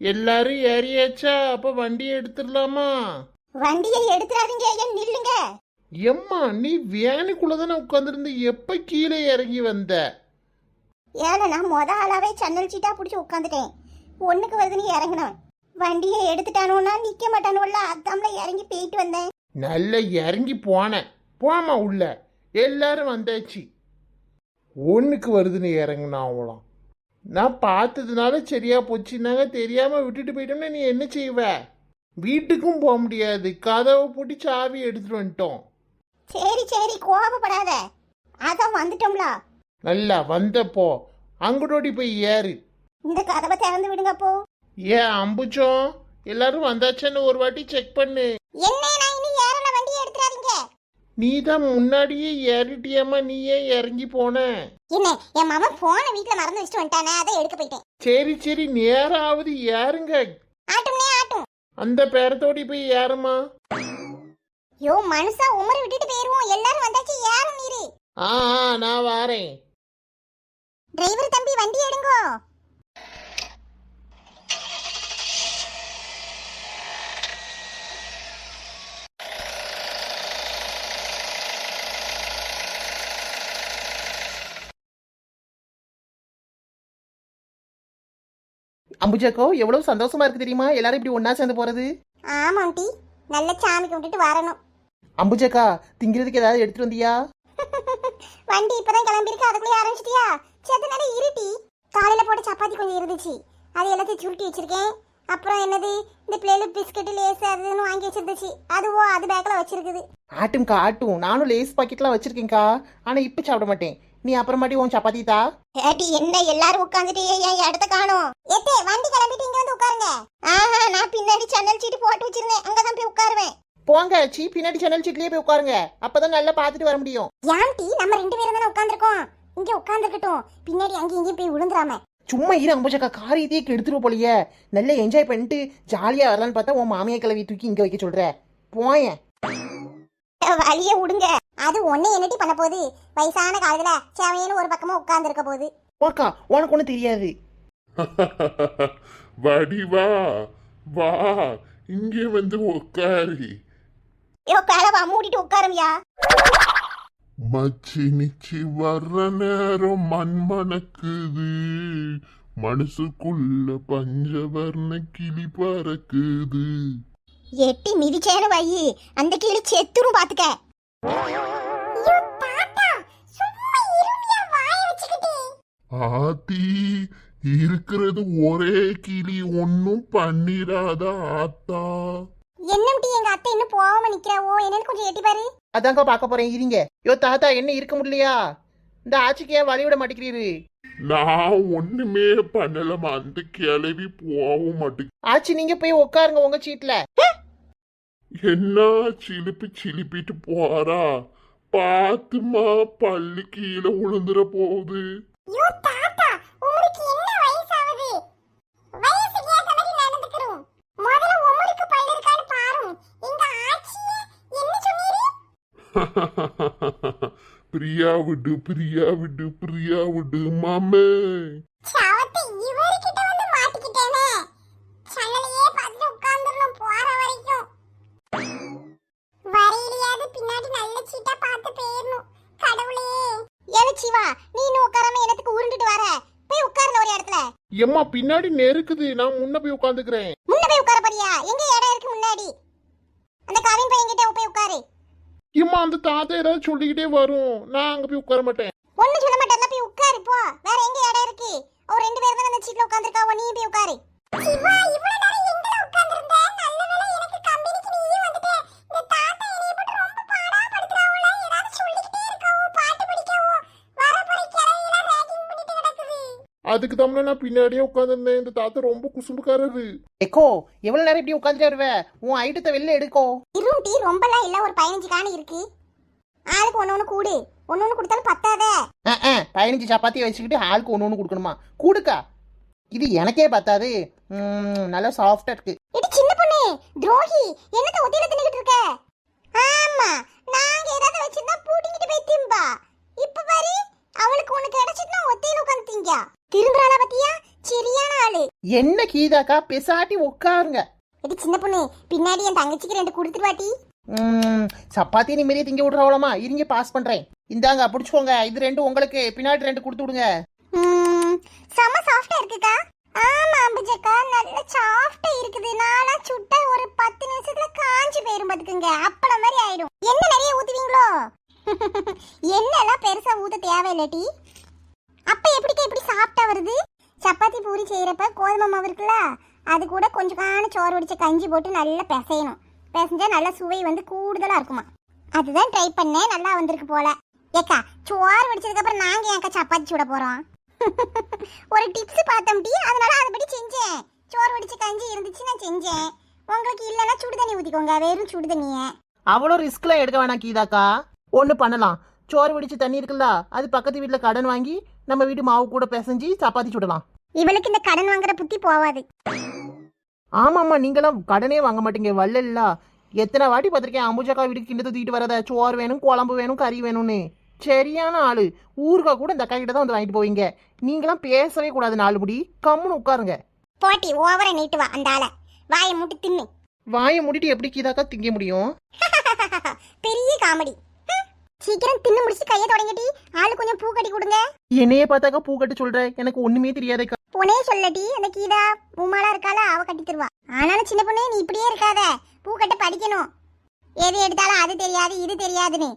எல்லாரும் ஏறியாச்சா? அப்ப வண்டியை எடுத்துடலாமா? வண்டியை எடுத்துறாதீங்க ஏன் நில்லுங்க? எம்மா நீ வேனுக்குள்ள தானே உட்காந்துருந்து எப்ப கீழே இறங்கி வந்த? ஏல நான் மொத ஆளாவே சன்னல் சீட்டா பிடிச்சி உட்காந்துட்டேன் ஒண்ணுக்கு வருதுன்னு இறங்கினேன் வண்டியை எடுத்துட்டானோன்னா நிக்க மாட்டானோல்ல அதாம்ல இறங்கி போயிட்டு வந்தேன். நல்ல இறங்கி போனேன். போமா உள்ள. எல்லாரும் வந்தாச்சு. ஒண்ணுக்கு வருதுன்னு இறங்குனா அவளாம். நான் பார்த்ததுனால சரியா போச்சுன்னாங்க தெரியாம விட்டுட்டு போயிட்டோம்னா நீ என்ன செய்வ? வீட்டுக்கும் போக முடியாது. கதவை பூட்டி சாவி எடுத்துட்டு வந்துட்டோம். சரி சரி கோபப்படாத அதான் வந்துட்டோம்ல. நல்லா வந்தப்போ அங்குடோடி போய் ஏறு. இந்த கதவை திறந்து விடுங்க ஏன் அம்புச்சோம்? எல்லாரும் வந்தாச்சுன்னு ஒரு வாட்டி செக் பண்ணு. என்ன நான் இனி ஏறல வண்டியை எடுத்துறாதீங்க நீ தான் முன்னாடியே ஏறிட்டியாமா நீ ஏன் இறங்கி போன. என்ன என் மாமன் போன வீட்ல மறந்து வச்சுட்டு வந்துட்டானே அதை எடுக்க போயிட்டேன். சரி சரி நேராவது ஏறுங்க. ஆட்டும்னே ஆட்டும். அந்த பேரத்தோடி போய் ஏறுமா. யோ மனுஷா உமரை விட்டுட்டு போயிருவோம். எல்லாரும் வந்தாச்சு ஏறும் நீரு. ஆ ஆ, நான் வாரேன். டிரைவர் தம்பி வண்டி எடுங்கோ. அம்புஜாக்கோ எவ்வளவு சந்தோஷமா இருக்கு தெரியுமா? எல்லாரும் இப்படி ஒண்ணா சேர்ந்து போறது? ஆமாம் டி நல்ல சாமி கும்பிட்டுட்டு வரணும். அம்புஜாக்கா திங்கிறதுக்கு ஏதாவது எடுத்துட்டு வந்தியா? வண்டி இப்பதான் கிளம்பிருக்கு அதுக்குள்ளே ஆரம்பிச்சிட்டியா? செத்த நேரம் இருட்டி காலையில போட்ட சப்பாத்தி கொஞ்சம் இருந்துச்சு. அது எல்லாத்தையும் சுருட்டி வச்சிருக்கேன். அப்புறம் என்னது? இந்த பிளேல பிஸ்கட் லேஸ் அது இதுன்னு வாங்கி வச்சிருந்துச்சு. அதுவோ அது பேக்கில் வச்சிருக்குது. ஆட்டும்க்கா ஆட்டும். நானும் லேஸ் பாக்கெட்லாம் வச்சிருக்கேன்க்கா. ஆனா இப்ப சாப்பிட மாட்டேன். நீ அப்புறமாட்டி உன் சப்பாத்தி தா. ஏட்டி என்ன எல்லாரும் உட்காந்துட்டு என் இடத்த காணோம்? ஏத்தே வண்டி கிளம்பிட்டு இங்க வந்து உட்காருங்க. ஆஹா நான் பின்னாடி சன்னல் சீட்டு போட்டு வச்சிருந்தேன். அங்கதான் போய் உட்காருவேன். போங்க சீ பின்னாடி சேனல் சீட்லயே போய் உட்காருங்க. அப்பதான் நல்லா பார்த்துட்டு வர முடியும். ஏன் டீ நம்ம ரெண்டு பேரும் தானே உட்காந்துருக்கோம் இங்க உட்காந்துருக்கட்டும் பின்னாடி அங்கேயும் இங்கேயும் போய் விழுந்துராம சும்மா இரு அம்புஜாக்கா. காரியத்தையே கெடுத்துருவ போலியே. நல்லா என்ஜாய் பண்ணிட்டு ஜாலியா வரலான்னு பார்த்தா உன் மாமியா கிளவி தூக்கி இங்க வைக்க சொல்ற. போயேன். வழிய விடுங்க. அது ஒண்ணு என்னட்டி பண்ண போகுது? வயசான காலத்துல சேவையன்னு ஒரு பக்கமா உட்கார்ந்து இருக்க போகுது. வாக்கா உனக்கு ஒன்றும் தெரியாது. வடிவா வா. இங்கே வந்து உட்காரு ஐயோ கிளவா மூடிட்டு உட்காருமியா மச்சி நிச்சி வர்ற நேரம் மண் மணக்குது. மனசுக்குள்ள பஞ்சவர்ண கிளி பறக்குது. எட்டி மிதிச்சேன்னு வை. அந்த கீழே செத்துரும் பாத்துக்க. ஆத்தி இருக்கிறது ஒரே கிளி ஒன்னும் பண்ணிராத ஆத்தா. என்னம்டி எங்க அத்தை இன்னும் போகாம நிக்கிறாவோ? என்னன்னு கொஞ்சம் எட்டி பாரு. அதாங்க பார்க்க போறேன் இருங்க. யோ தாத்தா என்ன இருக்க முடியலையா? இந்த ஆட்சிக்கு ஏன் வழி விட மாட்டேங்கிறீரு? நான் ஒண்ணுமே பண்ணலமா அந்த கிளவி போகவும் மாட்டேங்குது ஆச்சி நீங்க போய் உட்காருங்க உங்க சீட்ல. என்ன சிலிப்பி சிலிப்பிட்டு போறா பாத்துமா பல்லு கீழே விழுந்துற போகுது பிரியா விடு பிரியா விடு பிரியா விடு மாமே சவத்தை இவர்கிட்ட வந்து மாட்டிக்கிட்டேனே சன்னலையே பார்த்துட்டு உட்கார்ந்துடணும் போற வரைக்கும் வரையிலையாவது பின்னாடி நல்ல சீட்டா பார்த்து போயிடணும் கடவுளே ஏழு சிவா நீ இன்னும் உட்காராம எனக்கு உருண்டுட்டு வர போய் உட்கார்ல ஒரு இடத்துல எம்மா பின்னாடி நெருக்குது. நான் முன்ன போய் உட்காந்துக்கிறேன் முன்ன போய் உட்கார போறியா எங்க இடம் இருக்கு முன்னாடி? அந்த கவின் பையன் கிட்ட போய் உட்காரு. எம்மா அந்த தாத்தா ஏதாவது சொல்லிக்கிட்டே வரும். நான் அங்க போய் உட்கார மாட்டேன். ஒண்ணு சொல்ல மாட்டேன். போய் உட்காரு போ. வேற எங்க இடம் இருக்கு? அவர் ரெண்டு பேரும் தான் அந்த சீட்ல உட்கார்ந்திருக்காவோ நீ போய் உட்காரு. சிவா இவ்வளவு நேரம் எங்கல உட்கார்ந்திருந்த? அதுக்கு தான் நான் பின்னாடியே உட்காந்துருந்தேன் இந்த தாத்தா ரொம்ப குசும்புக்காரரு. எக்கோ எவ்வளவு நேரம் இப்படி உட்காந்துட்டே வருவ? உன் ஐட்டத்தை வெளில எடுக்கோ. இரும் டீ ரொம்பலாம் இல்ல ஒரு பதினஞ்சு காணி இருக்கு. ஆளுக்கு ஒண்ணு ஒண்ணு கூடு. ஒண்ணு ஒண்ணு கொடுத்தாலும் பத்தாதே. பதினஞ்சு சப்பாத்தி வச்சுக்கிட்டு ஆளுக்கு ஒன்று ஒன்று கொடுக்கணுமா? கூடுக்கா. இது எனக்கே பத்தாது. ம், நல்லா சாஃப்டா இருக்கு. இது சின்ன பொண்ணு. துரோகி என்னத்த ஒத்தியில தின்னுகிட்டு இருக்க? ஆமா நாங்க ஏதாவது வச்சிருந்தா பூட்டிக்கிட்டு போய் திம்பா. இப்ப பாரு. அவளுக்கு ஒண்ணு கிடைச்சிட்டுனா ஒத்தையில உட்காந்து திங்க திரும்புறாளா பத்தியா? சரியான ஆளு. என்ன கீதாக்கா? பெசாட்டி உட்காருங்க. எடி சின்ன பொண்ணு பின்னாடி என் தங்கச்சிக்கு ரெண்டு கொடுத்துட்டு வாட்டி ம், சப்பாத்தி நிம்மதியை திங்க விட்றவளமா இருங்க பாஸ் பண்றேன். இந்தாங்க பிடிச்சுக்கோங்க. இது ரெண்டு உங்களுக்கு பின்னாடி ரெண்டு கொடுத்து விடுங்க. ம், செம சாஃப்டா இருக்குக்கா. ஆமா அம்புஜக்கா நல்ல சாஃப்டா இருக்குது. நாளா சுட்டா ஒரு பத்து நிமிஷத்துல காஞ்சி போயிரும் பாத்துக்குங்க. அப்பளம் மாதிரி ஆயிடும். என்ன நிறைய ஊத்துவீங்களோ? எண்ணெல்லாம் பெருசா ஊத்த தேவையில்லட்டி அப்ப எப்படிக்கா இப்படி சாப்பிட்டா வருது? சப்பாத்தி பூரி செய்யறப்ப கோதுமை மாவு இருக்குல்ல அது கூட கொஞ்சம் காண சோறு வடிச்ச கஞ்சி போட்டு நல்லா பிசையணும். பிசைஞ்சா நல்லா சுவை வந்து கூடுதலா இருக்குமா. அதுதான் ட்ரை பண்ணேன் நல்லா வந்திருக்கு போல. ஏக்கா சோறு வடிச்சதுக்கு அப்புறம் நாங்க ஏக்கா சப்பாத்தி சுட போறோம்? ஒரு டிப்ஸ் பார்த்தோம் டி அதனால அதுபடி செஞ்சேன். சோறு வடிச்ச கஞ்சி இருந்துச்சு நான் செஞ்சேன். உங்களுக்கு இல்லைன்னா சுடுதண்ணி ஊற்றிக்கோங்க ஊத்திக்கோங்க வெறும் சுடுதண்ணியை. அவ்வளோ ரிஸ்க்லாம் எடுக்க வேணாம் கீதாக்கா. ஒன்று பண்ணலாம். சோறு வடிச்சு தண்ணி இருக்குல்ல அது பக்கத்து வீட்டில் கடன் வாங்கி நம்ம வீட்டு மாவு கூட பிசைஞ்சு சப்பாத்தி சுடலாம். இவளுக்கு இந்த கடன் வாங்குற புத்தி போவாது. ஆமாம்மா நீங்களாம் கடனே வாங்க மாட்டீங்க வல்லல்ல எத்தனை வாட்டி பார்த்துருக்கேன் அம்புஜாக்கா வீட்டுக்கு கிண்ணத்தை தூக்கிட்டு வரத சோறு வேணும் குழம்பு வேணும் கறி வேணும்னு. சரியான ஆளு. ஊருக்கா கூட இந்த அக்கா கிட்ட தான் வந்து வாங்கிட்டு போவீங்க. நீங்களாம் பேசவே கூடாது நாலு முடி. கம்முன்னு உட்காருங்க. போட்டி ஓவரா நீட்டு வா அந்த ஆளை. வாயை மூட்டு தின்னு. வாயை மூடிட்டு எப்படி கீதாக்கா திங்க முடியும்? பெரிய காமெடி. சீக்கிரம் தின்னு முடிச்சு கையை தொடங்கிட்டி. ஆளு கொஞ்சம் பூ கட்டி கொடுங்க. என்னையே பார்த்தாக்கா பூ கட்ட சொல்ற. எனக்கு ஒண்ணுமே தெரியாதேக்கா உனே சொல்லடி அந்த கீதா உமாலா இருக்காளா அவ கட்டி தருவா. ஆனாலும் சின்ன பொண்ணே நீ இப்படியே இருக்காத. பூ கட்ட படிக்கணும். எது எடுத்தாலும் அது தெரியாது இது தெரியாதுன்னு.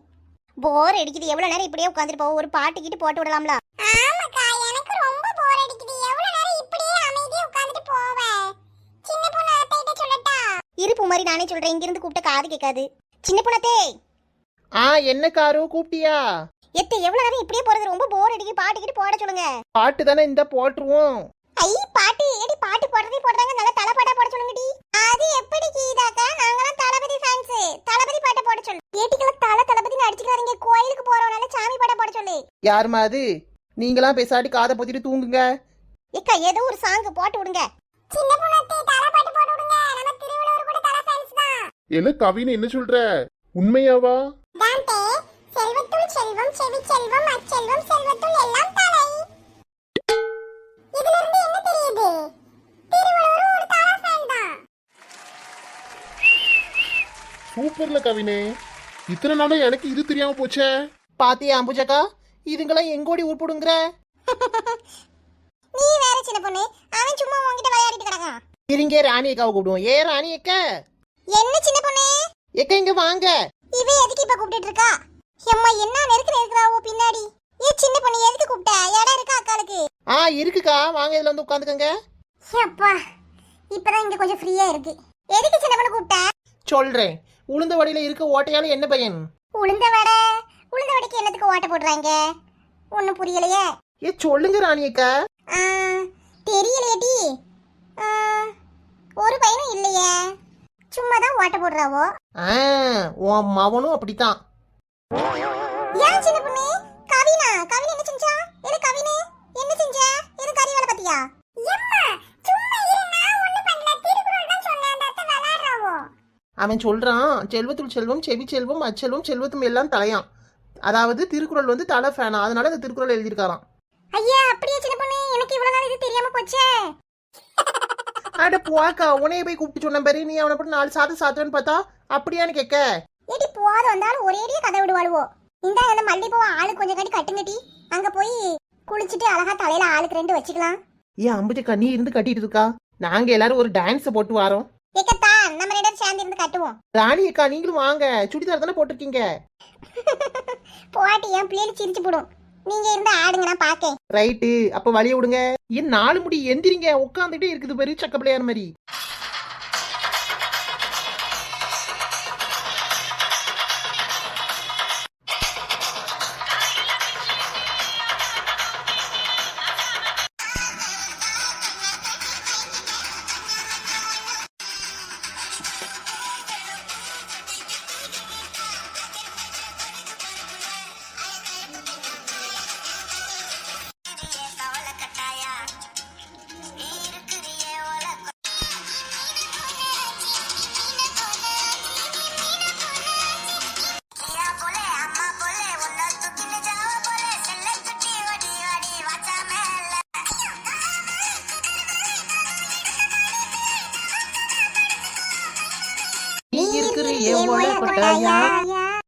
போர் அடிக்குது. எவ்வளவு நேரம் இப்படியே உட்காந்துட்டு போவோம் ஒரு பாட்டு கிட்டு போட்டு விடலாம்ல. ஆமாக்கா எனக்கு ரொம்ப போர் அடிக்குது. எவ்வளவு நேரம் இப்படியே அமைதியா உட்காந்துட்டு போவேன் சின்ன பொண்ணு சொல்லட்டா? இருப்பு மாதிரி நானே சொல்றேன். இங்க இருந்து கூப்பிட்ட காது கேட்காது. சின்ன பொண்ணத்தே ஆ என்ன காரு? கூப்பிட்டியா? எத்தை எவ்வளவு நேரம் இப்படியே போறது? ரொம்ப போர் அடிக்கு பாட்டு கிட்டு போட சொல்லுங்க. பாட்டு தானே இந்த போட்டுருவோம். ஐ பாட்டு ஏடி பாட்டு போடுறதே போடுறாங்க. நல்ல தலைப்பாட்டா போட சொல்லுங்கடி அது எப்படி கீதாக்கா? நாங்கலாம் தளபதி ஃபேன்ஸ் தளபதி பாட்டை போட சொல்லு. ஏட்டிக்கல தல தளபதி அடிச்சுக்காதீங்க கோயிலுக்கு போறவனால சாமி பாட்டை போட சொல்லு. யாருமா அது? நீங்களாம் பேசாட்டி காதை பொத்திட்டு தூங்குங்க. இக்கா ஏதோ ஒரு சாங் போட்டு விடுங்க. சின்ன பொண்ணத்தே தல பாட்டு போட்டு விடுங்க. நம்ம திருவள்ளுவர் கூட தல ஃபேன்ஸ் தான். என்ன கவின் என்ன சொல்ற? உண்மையாவா? செல்வத்துள் செல்வம் செவி செல்வம் அச்செல்வம் செல்வத்துள் எல்லாம் தலை. இதுல இருந்து என்ன தெரியுது? திருவள்ளுவர் ஒரு தல ஃபேன் தான் சூப்பர்ல கவினே. இத்தனை நாளா எனக்கு இது தெரியாம போச்சே. பாத்தியா அம்புஜாக்கா? இதுங்களாம் எங்கோடி உருப்பிடுங்கிற நீ வேற சின்ன பொண்ணு. அவன் சும்மா உன்கிட்ட விளையாடிட்டு கிடக்கான். இருங்க ராணி அக்காவை கூப்பிடுவோம். ஏ ராணி அக்கா? என்ன சின்ன பொண்ணு? எக்கா இங்க வாங்க. இவ எதுக்கு இப்ப கூப்பிட்டு இருக்கா? எம்மா என்ன நெருக்கு நெருக்குறாவோ பின்னாடி? ஏ சின்ன பொண்ணு எதுக்கு கூப்பிட்ட? இடம் இருக்கா அக்காளுக்கு? ஆ இருக்குக்கா. வாங்க இதுல வந்து உட்காந்துக்கங்க. அப்பா இப்பதான் இங்க கொஞ்சம் ஃப்ரீயா இருக்கு. எதுக்கு சின்ன பொண்ணு கூப்பிட்ட? சொல்றேன். உளுந்த வடியில இருக்க ஓட்டையால என்ன பையன்? உளுந்த வடை? உளுந்த வடைக்கு என்னத்துக்கு ஓட்ட போடுறாங்க? ஒன்னும் புரியலையே. ஏ சொல்லுங்க ராணி அக்கா. ஆ, தெரியலையேடி ஆ, ஒரு பையனும் இல்லையே. சும்மா தான் ஓட்ட போடுறாவோ? ஆ உன் மவனும் அப்படித்தான். ஏன் சின்ன பொண்ணு? கவினா? கவின் என்ன செஞ்சா? எது கவினு? என்ன செஞ்ச? எது கறி வேலை பத்தியா சும்மா இரு நான் ஒண்ணு பண்ணல. திருக்குறள் தான் சொன்னேன். அந்த அத்தை விளையாடுறாவோ அவன் சொல்றான் செல்வத்துள் செல்வம் செவி செல்வம் அச்செல்வம் செல்வத்தும் எல்லாம் தலையாம். அதாவது திருக்குறள் வந்து தலை ஃபேனா அதனால இந்த திருக்குறள் எழுதியிருக்காராம். ஐயா அப்படியே சின்ன பொண்ணு? எனக்கு இவ்வளவு நாள் இது தெரியாம போச்சே. அட போக்கா. உனைய போய் கூப்பிட்டு சொன்ன பாரு. நீ அவனை போட்டு நாலு சாத்து சாத்துவேன்னு பார்த்தா அப்படியான்னு கேட்க. ஏடி போது வந்தாலும் ஒரேடியே கதை விடுவாளுவோ. இந்த அந்த மல்லிகைப்பூவை ஆளு கொஞ்சம் கட்டி கட்டுங்கட்டி அங்க போய் குளிச்சுட்டு அழகா தலையில ஆளுக்கு ரெண்டு வச்சுக்கலாம். ஏன் அம்புஜ கண்ணி இருந்து கட்டிட்டு இருக்கா? நாங்க எல்லாரும் ஒரு டான்ஸ் போட்டு வரோம். ஏக்கத்தா நம்ம ரெண்டு பேரும் சேர்ந்து இருந்து கட்டுவோம். ராணி அக்கா நீங்களும் வாங்க. சுடிதார் தானே போட்டிருக்கீங்க? போட்டி என் பிள்ளைகள் சிரிச்சு போடும். நீங்க இருந்து ஆடுங்க நான் பாக்கேன். ரைட்டு அப்ப வழிய விடுங்க. ஏன் நாலு முடி எந்திரிங்க. உட்காந்துட்டே இருக்குது பாரு சக்க பிள்ளையார் மாதிரி.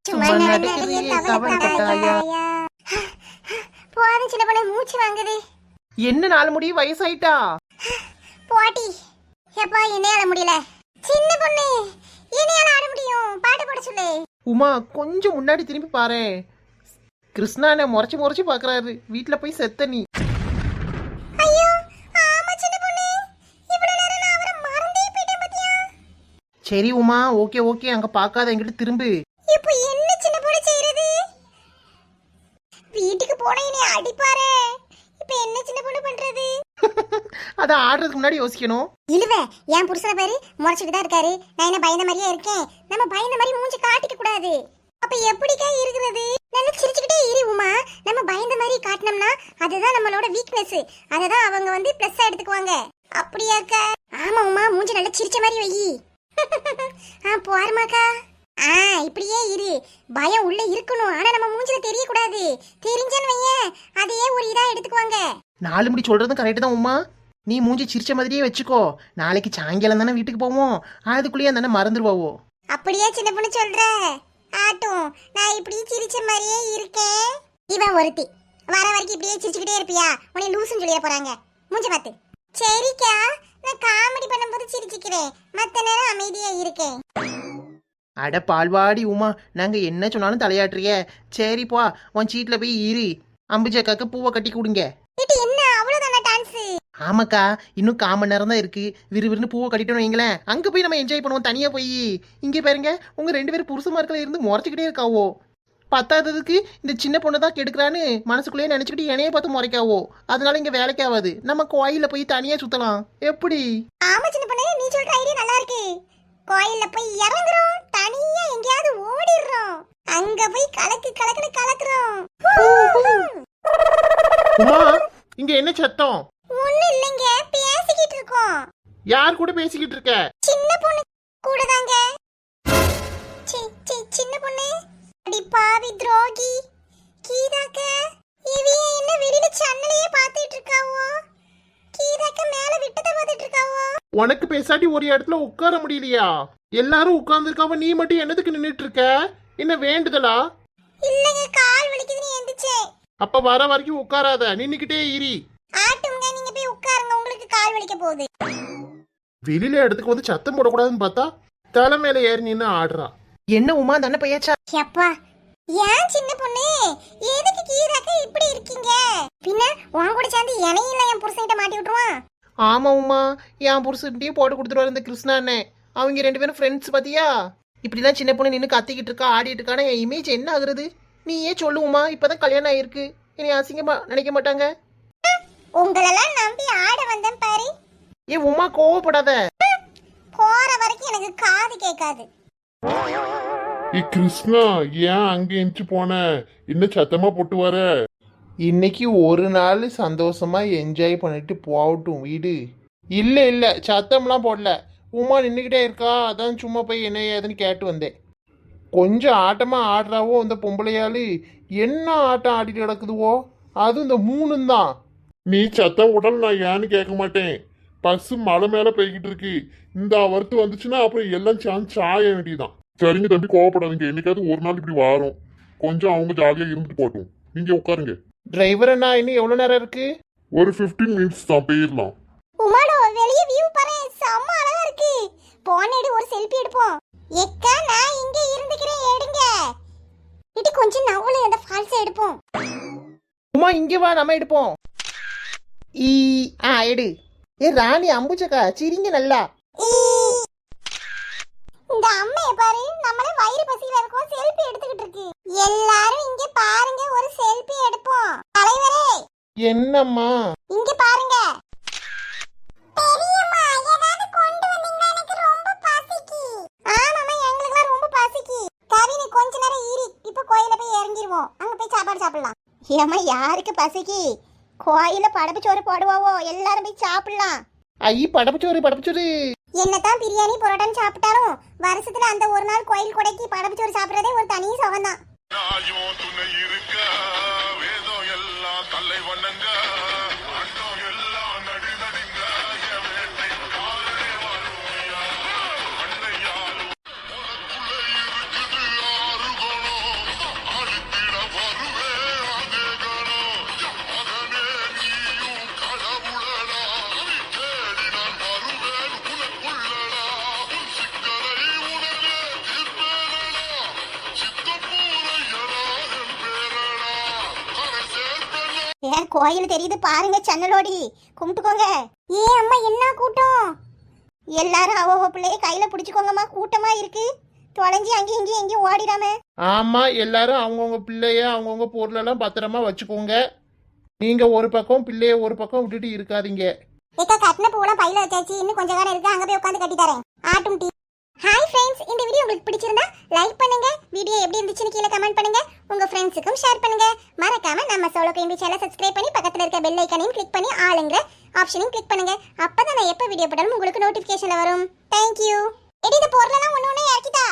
சும்மா. போதும் சின்ன பொண்ணு மூச்சு வாங்குது. என்ன நாலு முடி வயசாயிட்டா? போட்டி. எப்பா என்னையால முடியல? சின்ன பொண்ணு என்னையால ஆட முடியும்? பாட்டு போட சொல்லு. உமா கொஞ்சம் முன்னாடி திரும்பி பாரேன் கிருஷ்ணா என்ன முறைச்சு முறைச்சு பாக்குறாரு. வீட்டுல போய் செத்த நீ. சரி உமா ஓகே ஓகே. அங்க பாக்காத என்கிட்ட திரும்பு. இப்போ என்ன சின்ன பொண்ணு செய்யறது வீட்டுக்கு போனா என்னை அடிப்பாரே. இப்போ என்ன சின்ன பொண்ணு பண்றது? அத ஆடுறதுக்கு முன்னாடி யோசிக்கணும். இழுவ என் புருஷனை பாரு முறைச்சிட்டு தான் இருக்காரு. நான் என்ன பயந்த மாதிரியே இருக்கேன். நம்ம பயந்த மாதிரி மூஞ்சி காட்டிக்க கூடாது. அப்ப எப்படிக்கா இருக்கிறது? நல்லா சிரிச்சுக்கிட்டே இரு உமா. நம்ம பயந்த மாதிரி காட்டினோம்னா அதுதான் நம்மளோட வீக்னஸ் அதை தான் அவங்க வந்து ப்ளஸ்ஸா எடுத்துக்குவாங்க. அப்படியாக்கா? ஆமா உமா. மூஞ்சி நல்லா சிரிச்ச மாதிரி வை. ஆ போருமாக்கா. ஆ இப்படியே இரு. பயம் உள்ள இருக்கணும். ஆனா நம்ம மூஞ்சில தெரியக்கூடாது. தெரிஞ்சேன்னு வையேன் அதையே ஒரு இதா எடுத்துக்குவாங்க. நாலு முடி சொல்றதும் கரெக்டு தான் உமா. நீ மூஞ்சி சிரிச்ச மாதிரியே வச்சுக்கோ. நாளைக்கு சாயங்காலம் தானே வீட்டுக்கு போவோம். அதுக்குள்ளேயே தானே மறந்துடுவாவோ அப்படியே சின்ன பொண்ணு சொல்ற. ஆட்டும் நான் இப்படி சிரிச்ச மாதிரியே இருக்கேன். இவன் ஒருத்தி. வர வரைக்கும் இப்படியே சிரிச்சுக்கிட்டே இருப்பியா? உன்னை லூசுன்னு சொல்லிட போறாங்க. மூஞ்ச பார்த்து சரிக்கா நான் காமெடி பண்ணும்போது சிரிச்சுக்கிறேன். மத்த நேரம் அமைதியா இருக்கேன். அட பால்வாடி உமா நாங்க என்ன சொன்னாலும் தலையாட்டுறிய. சரிப்பா உன் சீட்ல போய் இரு. அம்புஜக்காக்கு பூவை கட்டி கொடுங்க. ஆமாக்கா இன்னும் கால் மணி நேரம் தான் இருக்கு. விறுவிறுன்னு பூவை கட்டிட்டோம் வைங்களேன். அங்க போய் நம்ம என்ஜாய் பண்ணுவோம் தனியா போய். இங்க பாருங்க உங்க ரெண்டு பேரும் புருஷமார்க்கில் இருந்து முறைச்சிக்கிட்டே இருக்காவோ. பத்தாததுக்கு இந்த சின்ன பொண்ணு தான் கெடுக்கிறான்னு மனசுக்குள்ளேயே நினைச்சுக்கிட்டு என்னைய பார்த்து முறைக்காவோ. அதனால இங்க வேலைக்கு ஆகாது. நம்ம கோயில்ல போய் தனியா சுத்தலாம். எப்படி? ஆமா சின்ன பொண்ணு நீ சொல்ற ஐடியா நல்லா இருக்கு. கோயில்ல போய் இறங்குறோம். தனியா எங்கேயாவது ஓடிடுறோம். அங்க போய் கலக்கு கலக்குன்னு கலக்குறோம். உமா இங்க என்ன சத்தம்? ஒண்ணும் இல்லைங்க பேசிக்கிட்டு இருக்கோம். யார் கூட பேசிக்கிட்டு இருக்க? சின்ன பொண்ணு கூட தாங்க சி சி சின்ன பொண்ணு. அடி பாவி துரோகி. கீதாக்க இவிய என்ன வெளியில சன்னலையே பார்த்துட்டு இருக்காவோ? கீதாக்க மேல விட்டத பார்த்துட்டு இருக்காவோ உனக்கு பேசாட்டி ஒரு இடத்துல உட்கார முடியலையா? எல்லாரும் உட்கார்ந்துருக்காம நீ மட்டும் என்னதுக்கு நின்னுட்டு இருக்க என்ன வேண்டுதலா? இல்லங்க கால் வலிக்குதுன்னு எந்திரிச்சேன். அப்ப வர வரைக்கும் உட்காராத நின்னுக்கிட்டே இரி. ஆட்டுங்க நீங்க போய் உட்காருங்க உங்களுக்கு கால் வலிக்க போகுது. வெளியில இடத்துக்கு வந்து சத்தம் போடக்கூடாதுன்னு பார்த்தா தலை மேல ஏறி நின்னு ஆடுறா. என்ன உமா தானே பையாச்சா? எப்பா ஏன் சின்ன பொண்ணு? எதுக்கு கீதாக்க இப்படி இருக்கீங்க? பின்ன உன் கூட சேர்ந்து என்னையும் என் புருஷன்கிட்ட மாட்டி விட்டுருவான். ஆமா உமா என் புருஷன்ட்டையும் போட்டு கொடுத்துருவாரு இந்த கிருஷ்ணா அண்ணன் அவங்க ரெண்டு பேரும் ஃப்ரெண்ட்ஸ் பாத்தியா? இப்படிலாம் சின்ன பொண்ணு நின்று கத்திக்கிட்டு இருக்கா ஆடிட்டு இருக்கானா என் இமேஜ் என்ன ஆகுறது? நீயே சொல்லுவோமா இப்பதான் கல்யாணம் ஆயிருக்கு. இனி அசிங்கமா நினைக்க மாட்டாங்க. உங்களெல்லாம் நம்பி ஆட வந்தேன் பாரு. ஏ உமா கோவப்படாத. போற வரைக்கும் எனக்கு காது கேட்காது. ஏ கிருஷ்ணா ஏன் அங்க எந்திச்சு போன? இன்னும் சத்தமா போட்டு வர? இன்னைக்கு ஒரு நாள் சந்தோஷமா என்ஜாய் பண்ணிட்டு போகட்டும் வீடு. இல்ல இல்ல சத்தம்லாம் போடல. உமா நின்றுக்கிட்டே இருக்கா? அதான் சும்மா போய் என்ன ஏதுன்னு கேட்டு வந்தேன். கொஞ்சம் ஆட்டமா ஆடுறாவோ இந்த பொம்பளையாளு? என்ன ஆட்டம் ஆடிட்டு கிடக்குதுவோ? அதுவும் இந்த மூணும் தான். நீ சத்தம் உடல் நான் ஏன்னு கேட்க மாட்டேன். பஸ் மலை மேல பெய்கிட்டு இருக்கு. இந்த வருத்து வந்துச்சுன்னா அப்புறம் எல்லாம் சேர்ந்து சாய வேண்டியதுதான். சரிங்க தம்பி கோவப்படாதீங்க. என்னைக்காவது ஒரு நாள் இப்படி வாரோம். கொஞ்சம் அவங்க ஜாலியா இருந்துட்டு போட்டும் நீங்க உட்காருங்க. டிரைவர் அண்ணா இன்னும் எவ்வளோ நேரம் இருக்கு? ஒரு 15 மினிட்ஸ் தான் போயிடலாம். உமாடோ வெளிய வியூ பாரு. செம்ம அழகா இருக்கு. போனேடு ஒரு செல்ஃபி எடுப்போம். எக்கா நான் இங்க இருந்துக்கிறேன். எடுங்க. இடி கொஞ்சம் நவுல அந்த ஃபால்ஸ் எடுப்போம். உமா இங்க வா நம்ம எடுப்போம். ஈ ஆ எடு. ஏ ராணி அம்புச்சக்கா சிரிங்க நல்லா. இந்த அம்மைய பாரு நம்மளே வயிறு பசியில இருக்கோம் செல்ஃபி எடுத்துக்கிட்டு இருக்கு. எல்லாரும் இங்க பாருங்க ஒரு செல்ஃபி எடுப்போம். தலைவரே! என்னம்மா? இங்க பாருங்க. கொஞ்ச நேரம் ஈரி இப்போ கோயில போய் இறங்கிடுவோம் அங்க போய் சாப்பாடு சாப்பிடலாம். ஏம்மா யாருக்கு பசிக்கு? கோயில படப்பு சோறு போடுவாவோ? எல்லாரும் போய் சாப்பிடலாம். ஐ படப்புச்சோறு படப்புச்சோறு. என்னதான் பிரியாணி பரோட்டான்னு சாப்பிட்டாலும் வருஷத்துல அந்த ஒரு நாள் கோயில் கொடைக்கு படப்பு சோறு சாப்பிடுறதே ஒரு தனி சுகம்தான். துணை இருக்க? வேதம் எல்லாம் தலை வணங்க? கோயில் தெரியுது பாருங்க சன்னலோடி. கும்பிட்டுக்கோங்க. ஏ அம்மா என்ன கூட்டம்? எல்லாரும் அவ பிள்ளைய கையில பிடிச்சுக்கோங்கம்மா. கூட்டமா இருக்கு. தொலைஞ்சி அங்கேயும் இங்கேயும் எங்கேயும் ஓடிடாம. ஆமா எல்லாரும் அவங்கவுங்க பிள்ளைய அவங்கவுங்க பொருளெல்லாம் பத்திரமா வச்சுக்கோங்க. நீங்க ஒரு பக்கம் பிள்ளைய ஒரு பக்கம் விட்டுட்டு இருக்காதீங்க. ஏக்கா கட்டின பூவெல்லாம் பையில வச்சாச்சு. இன்னும் கொஞ்ச நேரம் இருக்கு. அங்க போய் உட்காந்து கட்டி தரேன் ஆட்டும் டீ ஹாய் ஃப்ரெண்ட்ஸ் இந்த வீடியோ உங்களுக்கு பிடிச்சிருந்தா லைக் பண்ணுங்க. வீடியோ எப்படி இருந்துச்சுன்னு கீழே கமெண்ட் பண்ணுங்க. உங்க ஃப்ரெண்ட்ஸுக்கும் ஷேர் பண்ணுங்க. மறக்காம நம்ம சோலோ கேம்பி சேனல் சப்ஸ்கிரைப் பண்ணி பக்கத்தில் இருக்க பெல் ஐக்கனையும் கிளிக் பண்ணி ஆளுங்கிற ஆப்ஷனையும் கிளிக் பண்ணுங்க. அப்பதான் நான் எப்போ வீடியோ போட்டாலும் உங்களுக்கு நோட்டிஃபிகேஷன் வரும். தேங்க்யூ எடி இந்த பொருளெல்லாம் ஒன்று ஒன்று இறக்கிட்டா?